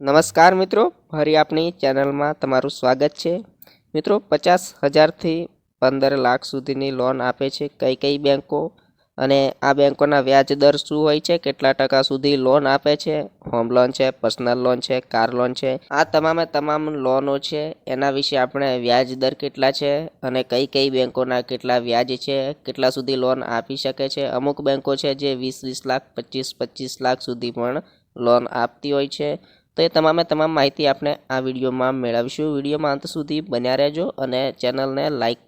નમસ્કાર મિત્રો, ફરી આપણી ચેનલમાં તમારું સ્વાગત છે. મિત્રો, પચાસ હજારથી પંદર લાખ સુધીની લોન આપે છે કઈ કઈ બેન્કો અને આ બેંકોના વ્યાજ દર શું હોય છે, કેટલા ટકા સુધી લોન આપે છે, હોમ લોન છે, પર્સનલ લોન છે, કાર લોન છે, આ તમામે તમામ લોનો છે, એના વિશે આપણે વ્યાજ દર કેટલા છે અને કઈ કઈ બેંકોના કેટલા વ્યાજ છે, કેટલા સુધી લોન આપી શકે છે. અમુક બેન્કો છે જે વીસ વીસ લાખ, પચીસ પચીસ લાખ સુધી પણ લોન આપતી હોય છે. તો એ તમામે તમામ માહિતી આપણે આ વિડીયોમાં મેળવીશું. વિડીયોમાં અંત સુધી બન્યા રહેજો અને ચેનલને લાઇક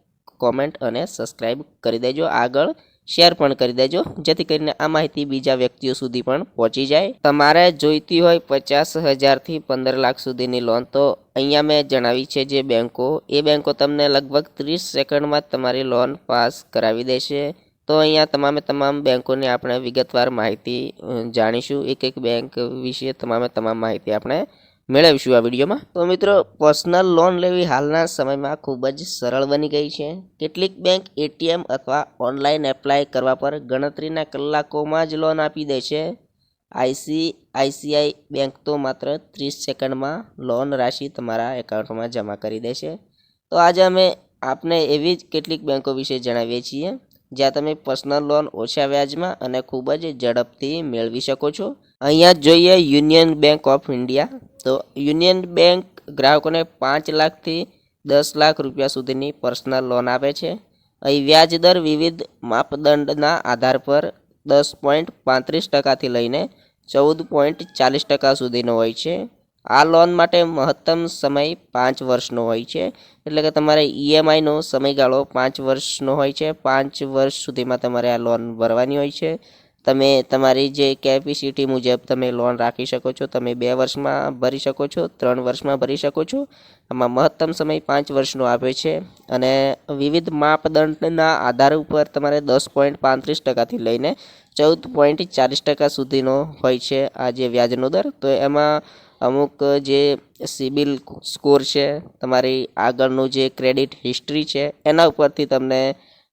કોમેન્ટ અને સબસ્ક્રાઈબ કરી દેજો. આગળ શેર પણ કરી દેજો, જેથી કરીને આ માહિતી બીજા વ્યક્તિઓ સુધી પણ પહોંચી જાય. તમારે જોઈતી હોય પચાસ હજારથી પંદર લાખ સુધીની લોન તો અહીંયા મેં જણાવી છે જે બેન્કો એ બેન્કો તમને લગભગ ત્રીસ સેકન્ડમાં તમારી લોન પાસ કરાવી દેશે. તો અહીંયા તમામે તમામ બેન્કોની આપણે વિગતવાર માહિતી જાણીશું. એક એક બેંક વિશે તમામે તમામ માહિતી આપણે મેળવીશું આ વિડીયોમાં. તો મિત્રો, પર્સનલ લોન લેવી હાલના સમયમાં ખૂબ જ સરળ બની ગઈ છે. કેટલીક બેંક એટીએમ અથવા ઓનલાઈન એપ્લાય કરવા પર ગણતરીના કલાકોમાં જ લોન આપી દે છે. આઈસી, આઈસીઆઈ બેંક તો માત્ર ત્રીસ સેકન્ડમાં લોન રાશિ તમારા એકાઉન્ટમાં જમા કરી દેશે તો આજે અમે આપને એવી જ કેટલીક બેંકો વિશે જણાવીએ છીએ. જ્યાં તમે પર્સનલ લોન ઓછા વ્યાજમાં અને ખૂબ જ ઝડપથી મેળવી શકો છો. અહીંયા જોઈએ યુનિયન બેંક ઓફ ઇન્ડિયા. તો યુનિયન બેંક ગ્રાહકોને પાંચ લાખથી દસ લાખ રૂપિયા સુધીની પર્સનલ લોન આપે છે. અહીં વ્યાજ દર વિવિધ માપદંડના આધાર પર દસ પોઈન્ટ પાંત્રીસ ટકાથી લઈને ચૌદ પોઈન્ટ ચાલીસ ટકા સુધીનો હોય છે. આ લોન માટે મહત્તમ સમય પાંચ વર્ષનો હોય છે. એટલે કે તમારે ઈએમઆઈનો સમયગાળો પાંચ વર્ષનો હોય છે. પાંચ વર્ષ સુધીમાં તમારે આ લોન ભરવાની હોય છે. તમે તમારી જે કેપેસિટી મુજબ તમે લોન રાખી શકો છો, તમે બે વર્ષમાં ભરી શકો છો, ત્રણ વર્ષમાં ભરી શકો છો. આમાં મહત્તમ સમય પાંચ વર્ષનો આપે છે. અને વિવિધ માપદંડના આધાર ઉપર તમારે દસ પોઈન્ટ પાંત્રીસ ટકાથી લઈને ચૌદ પોઈન્ટ ચાલીસ ટકા સુધીનો હોય છે આ જે વ્યાજનો દર. તો એમાં અમુક જે સિબિલ સ્કોર છે, તમારી આગળનું જે ક્રેડિટ હિસ્ટ્રી છે, એના ઉપરથી તમને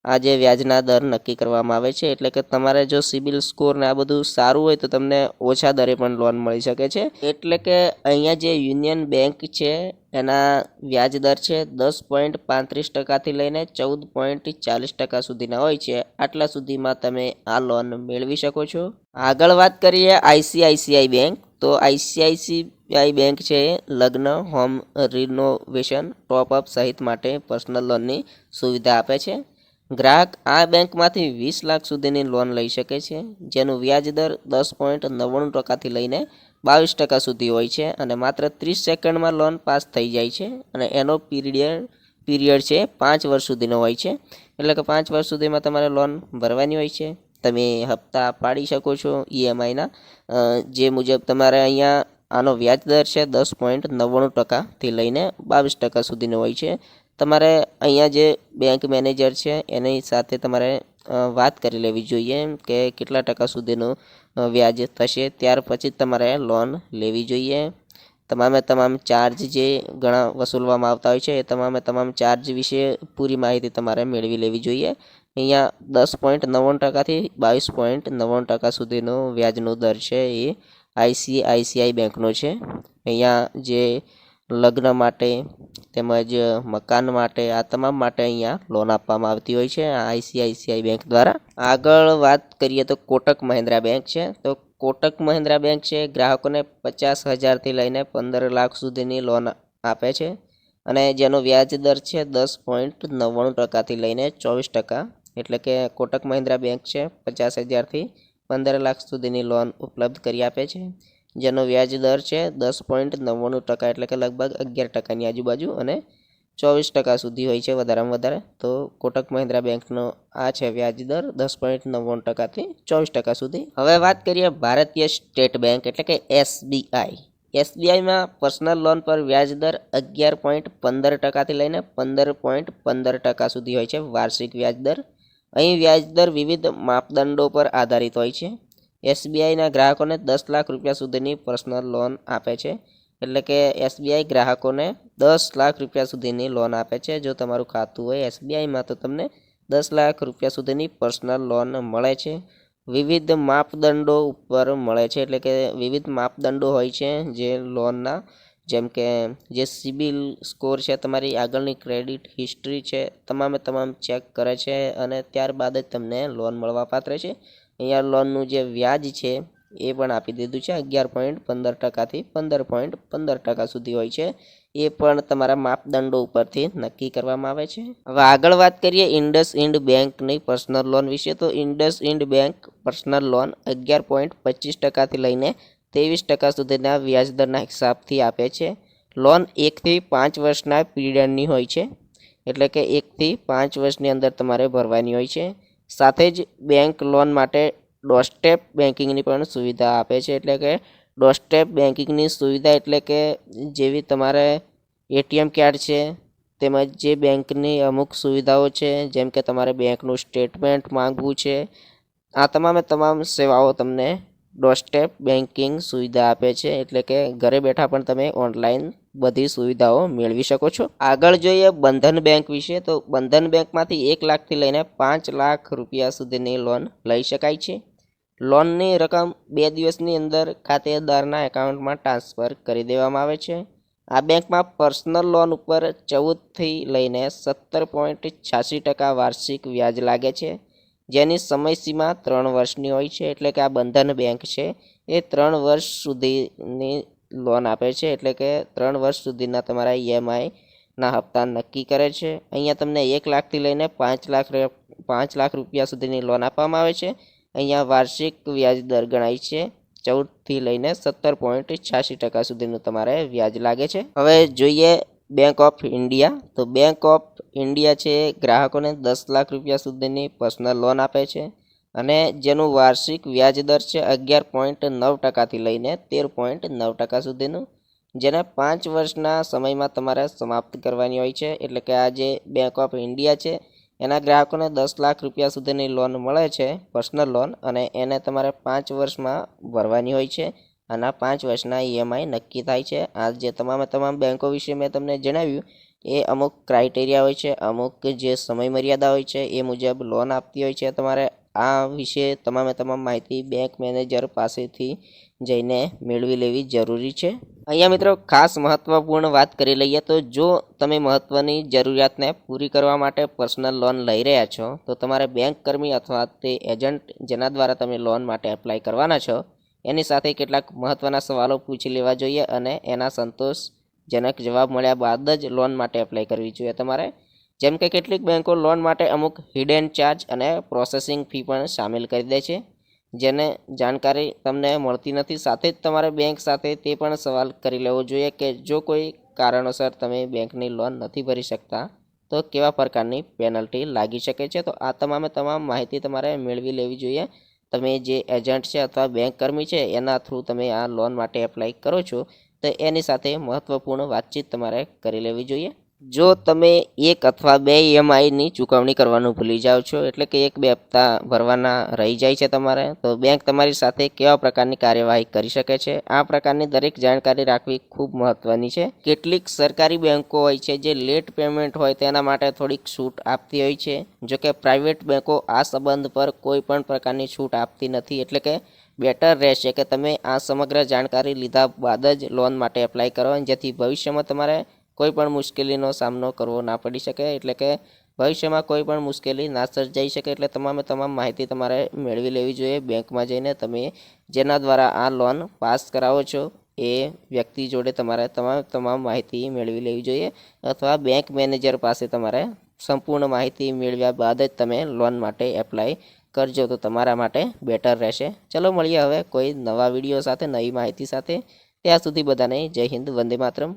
આ જે વ્યાજના દર નક્કી કરવામાં આવે છે. એટલે કે તમારે જો સિબિલ સ્કોર ને આ બધું સારું હોય તો તમને ઓછા દરે પણ લોન મળી શકે છે. એટલે કે અહીંયા જે યુનિયન બેંક છે, એના વ્યાજ દર છે દસ પોઈન્ટ પાંત્રીસ ટકાથી લઈને ચૌદ પોઈન્ટ ચાલીસ ટકા સુધીના હોય છે. આટલા સુધીમાં તમે આ લોન મેળવી શકો છો. આગળ વાત કરીએ આઈસીઆઈસીઆઈ બેંક. તો આઈસીઆઈસીઆઈ બેંક છે, લગ્ન, હોમ રિનોવેશન ટોપઅપ સહિત માટે પર્સનલ લોનની સુવિધા આપે છે. ગ્રાહક આ બેંકમાંથી વીસ લાખ સુધીની લોન લઈ શકે છે, જેનું વ્યાજ દર દસ પોઈન્ટ નવ્વાણું ટકાથી લઈને બાવીસ ટકા સુધી હોય છે અને માત્ર ત્રીસ સેકન્ડમાં લોન પાસ થઈ જાય છે અને એનો પીરિયડ પીરિયડ છે પાંચ વર્ષ સુધીનો હોય છે. એટલે કે પાંચ વર્ષ સુધીમાં તમારે લોન ભરવાની હોય છે. તમે હપ્તા પાડી શકો છો ઈએમઆઈના જે મુજબ તમારે અહીંયા આનો વ્યાજ દર છે દસ પોઈન્ટ નવ્વાણું ટકાથી લઈને બાવીસ ટકા સુધીનો હોય છે. તમારે અહીંયા જે બેંક મેનેજર છે, એની સાથે તમારે વાત કરી લેવી જોઈએ કે કેટલા ટકા સુધીનું વ્યાજ થશે. ત્યાર પછી તમારે લોન લેવી જોઈએ. તમામે તમામ ચાર્જ જે ઘણા વસૂલવામાં આવતા હોય છે, એ તમામે તમામ ચાર્જ વિશે પૂરી માહિતી તમારે મેળવી લેવી જોઈએ. અહીંયા દસ પોઈન્ટ નવ્વાણું ટકાથી બાવીસ પોઈન્ટ નવ્વાણું ટકા સુધીનો વ્યાજનો દર છે એ. આઈસીઆઈસીઆઈ બેંકનો છે. અહીંયા જે લગ્ન માટે તેમજ મકાન માટે, આ તમામ માટે અહીંયા લોન આપવામાં આવતી હોય છે આઈસીઆઈસીઆઈ બેંક દ્વારા. આગળ વાત કરીએ તો કોટક મહિન્દ્રા બેંક છે. તો કોટક મહિન્દ્રા બેંક છે, ગ્રાહકોને પચાસ હજારથી લઈને પંદર લાખ સુધીની લોન આપે છે અને જેનો વ્યાજ દર છે દસ પોઈન્ટ નવ્વાણું ટકાથી લઈને ચોવીસ ટકા. એટલે કે કોટક મહિન્દ્રા બેંક છે પચાસ હજારથી પંદર લાખ સુધીની લોન ઉપલબ્ધ કરી આપે છે, જેનો વ્યાજ દર છે દસ પોઈન્ટ નવ્વાણું ટકા એટલે કે લગભગ અગિયાર ટકાની આજુબાજુ અને ચોવીસ ટકા સુધી હોય છે વધારેમાં વધારે. તો કોટક મહિન્દ્રા બેંકનો આ છે વ્યાજ દર દસ પોઈન્ટ નવ્વાણું ટકાથી ચોવીસ ટકા સુધી. હવે વાત કરીએ ભારતીય સ્ટેટ બેંક એટલે કે એસબીઆઈ. એસબીઆઈમાં પર્સનલ લોન પર વ્યાજ દર અગિયાર પોઈન્ટ પંદર ટકાથી લઈને પંદર પોઈન્ટ પંદર ટકા સુધી હોય છે વાર્ષિક વ્યાજ દર. અહીં વ્યાજ દર વિવિધ માપદંડો પર આધારિત હોય છે. એસબીઆઈના ગ્રાહકોને દસ લાખ રૂપિયા સુધીની પર્સનલ લોન આપે છે. એટલે કે એસબીઆઈ ગ્રાહકોને દસ લાખ રૂપિયા સુધીની લોન આપે છે. જો તમારું ખાતું હોય એસબીઆઈમાં તો તમને દસ લાખ રૂપિયા સુધીની પર્સનલ લોન મળે છે. વિવિધ માપદંડો ઉપર મળે છે. એટલે કે વિવિધ માપદંડો હોય છે જે લોનના જેમ કે જે સિબિલ સ્કોર છે, તમારી આગળની ક્રેડિટ હિસ્ટ્રી છે, તમામે તમામ ચેક કરે છે અને ત્યારબાદ જ તમને લોન મળવાપાત્ર છે. અહીંયા લોનનું જે વ્યાજ છે, એ પણ આપી દીધું છે, અગિયાર પોઈન્ટ પંદર ટકાથી પંદર પોઈન્ટ પંદર ટકા સુધી હોય છે. એ પણ તમારા માપદંડો ઉપરથી નક્કી કરવામાં આવે છે. હવે આગળ વાત કરીએ ઇન્ડસ ઇન્ડ બેંકની પર્સનલ લોન વિશે. તો IndusInd bank personal loan અગિયાર પોઈન્ટ પચીસ ટકાથી લઈને ત્રેવીસ ટકા સુધીના વ્યાજદરના હિસાબથી આપે છે. લોન એકથી પાંચ વર્ષના પીરિયડની હોય છે. એટલે કે એકથી પાંચ વર્ષની અંદર તમારે ભરવાની હોય છે. સાથે જ બેંક લોન માટે ડોસ્ટેપ બેન્કિંગની પણ સુવિધા આપે છે. એટલે કે ડોસ્ટેપ બેન્કિંગની સુવિધા એટલે કે જેવી તમારે એટીએમ કાર્ડ છે, તેમજ જે બેંકની અમુક સુવિધાઓ છે, જેમ કે તમારે બેંકનું સ્ટેટમેન્ટ માંગવું છે. આ તમામે તમામ સેવાઓ તમને ડોરસ્ટેપ બેન્કિંગ સુવિધા આપે છે, એટલે કે ઘરે બેઠા પણ તમે ઓનલાઈન બધી સુવિધાઓ મેળવી શકો છો. આગળ જોઈએ બંધન બેંક વિશે, તો બંધન બેંકમાંથી એક લાખથી લઈને પાંચ લાખ રૂપિયા સુધીની લોન લઈ શકાય છે. લોનની રકમ બે દિવસની અંદર ખાતેદારના એકાઉન્ટમાં ટ્રાન્સફર કરી દેવામાં આવે છે. આ બેંકમાં પર્સનલ લોન ઉપર ચૌદથી લઈને સત્તર પોઈન્ટ છ્યાસી ટકા વાર્ષિક વ્યાજ લાગે છે. જેની સમયસીમા ત્રણ વર્ષની હોય છે, એટલે કે આ બંધન બેંક છે, એ ત્રણ વર્ષ સુધીની લોન આપે છે, એટલે કે ત્રણ વર્ષ સુધીના તમારા ઈએમઆઈના હપ્તા નક્કી કરે છે. અહીંયા તમને એક લાખથી લઈને પાંચ લાખ પાંચ લાખ રૂપિયા સુધીની લોન આપવામાં આવે છે. અહીંયા વાર્ષિક વ્યાજ દર ગણાય છે, ચૌદથી લઈને સત્તર પોઈન્ટ છ્યાસી ટકા સુધીનું તમારે વ્યાજ લાગે છે. હવે જોઈએ બેંક ઓફ ઇન્ડિયા તો બેંક ઓફ ઇન્ડિયા છે ગ્રાહકોને દસ લાખ રૂપિયા સુધીની પર્સનલ લોન આપે છે અને જેનું વાર્ષિક વ્યાજ દર છે અગિયાર પોઈન્ટ નવ ટકાથી લઈને તેર પોઈન્ટ નવ ટકા સુધીનું. જેને પાંચ વર્ષના સમયમાં તમારે સમાપ્ત કરવાની હોય છે. એટલે કે આ જે બેંક ઓફ ઇન્ડિયા છે, એના ગ્રાહકોને દસ લાખ રૂપિયા સુધીની લોન મળે છે પર્સનલ લોન અને એને તમારે પાંચ વર્ષમાં ભરવાની હોય છે. અને આ પાંચ વર્ષના ઈએમઆઈ નક્કી થાય છે. આ જે તમામે તમામ બેંકો વિશે મેં તમને જણાવ્યું, એ અમુક ક્રાઇટેરિયા હોય છે, અમુક જે સમય મર્યાદા હોય છે, એ મુજબ લોન આપતી હોય છે. તમારે આ વિશે તમામે તમામ માહિતી બેંક મેનેજર પાસેથી જઈને મેળવી લેવી જરૂરી છે. અહીંયા મિત્રો ખાસ મહત્ત્વપૂર્ણ વાત કરી લઈએ તો જો તમે મહત્ત્વની જરૂરિયાતને પૂરી કરવા માટે પર્સનલ લોન લઈ રહ્યા છો, તો તમારે બેંક કર્મી અથવા તે એજન્ટ જેના દ્વારા તમે લોન માટે એપ્લાય કરવાના છો એની સાથે કેટલાક મહત્ત્વના સવાલો પૂછી લેવા જોઈએ અને એના સંતોષજનક જવાબ મળ્યા બાદ જ લોન માટે એપ્લાય કરવી જોઈએ. તમારે જેમ કે કેટલીક બેંકો લોન માટે અમુક હિડન ચાર્જ અને પ્રોસેસિંગ ફી પણ સામેલ કરી દે છે, જેને જાણકારી તમને મળતી નથી. સાથે જ તમારે બેંક સાથે તે પણ સવાલ કરી લેવો જોઈએ કે જો કોઈ કારણોસર તમે બેંકની લોન નથી ભરી શકતા, તો કેવા પ્રકારની પેનલ્ટી લાગી શકે છે? તો આ તમામે તમામ માહિતી તમારે મેળવી લેવી જોઈએ. તમે જે એજન્ટ છે અથવા બેંક કર્મી છે, એના થ્રુ તમે આ લોન માટે એપ્લાય કરો છો, તો એની સાથે મહત્ત્વપૂર્ણ વાતચીત તમારે કરી લેવી જોઈએ. જો તમે એક અથવા બે ઈએમઆઈની ચૂકવણી કરવાનું ભૂલી જાઓ છો, એટલે કે એક બે હપ્તા ભરવાના રહી જાય છે તમારે, તો બેંક તમારી સાથે કેવા પ્રકારની કાર્યવાહી કરી શકે છે? આ પ્રકારની દરેક જાણકારી રાખવી ખૂબ મહત્ત્વની છે. કેટલીક સરકારી બેંકો હોય છે જે લેટ પેમેન્ટ હોય તેના માટે થોડીક છૂટ આપતી હોય છે. જો કે પ્રાઇવેટ બેંકો આ સંબંધ પર કોઈ પણ પ્રકારની છૂટ આપતી નથી, એટલે કે બેટર રહેશે કે તમે આ સમગ્ર જાણકારી લીધા બાદ જ લોન માટે એપ્લાય કરો જેથી ભવિષ્યમાં તમારે કોઈ પણ મુશ્કેલીનો સામનો કરવો ના પડી શકે, એટલે કે ભવિષ્યમાં કોઈ પણ મુશ્કેલી ના સર્જાઈ શકે, એટલે તમામે તમામ માહિતી તમારે મેળવી લેવી જોઈએ. બેંકમાં જઈને તમે જેના દ્વારા આ લોન પાસ કરાવો છો, એ વ્યક્તિ જોડે તમારે તમામ તમામ માહિતી મેળવી લેવી જોઈએ અથવા બેંક મેનેજર પાસે તમારે સંપૂર્ણ માહિતી મેળવ્યા બાદ જ તમે લોન માટે એપ્લાય કરજો, તો તમારા માટે બેટર રહેશે. ચલો, મળીએ હવે કોઈ નવા વીડિયો સાથે, નવી માહિતી સાથે. ત્યાં સુધી બધાને જય હિન્દ, વંદે માતરમ.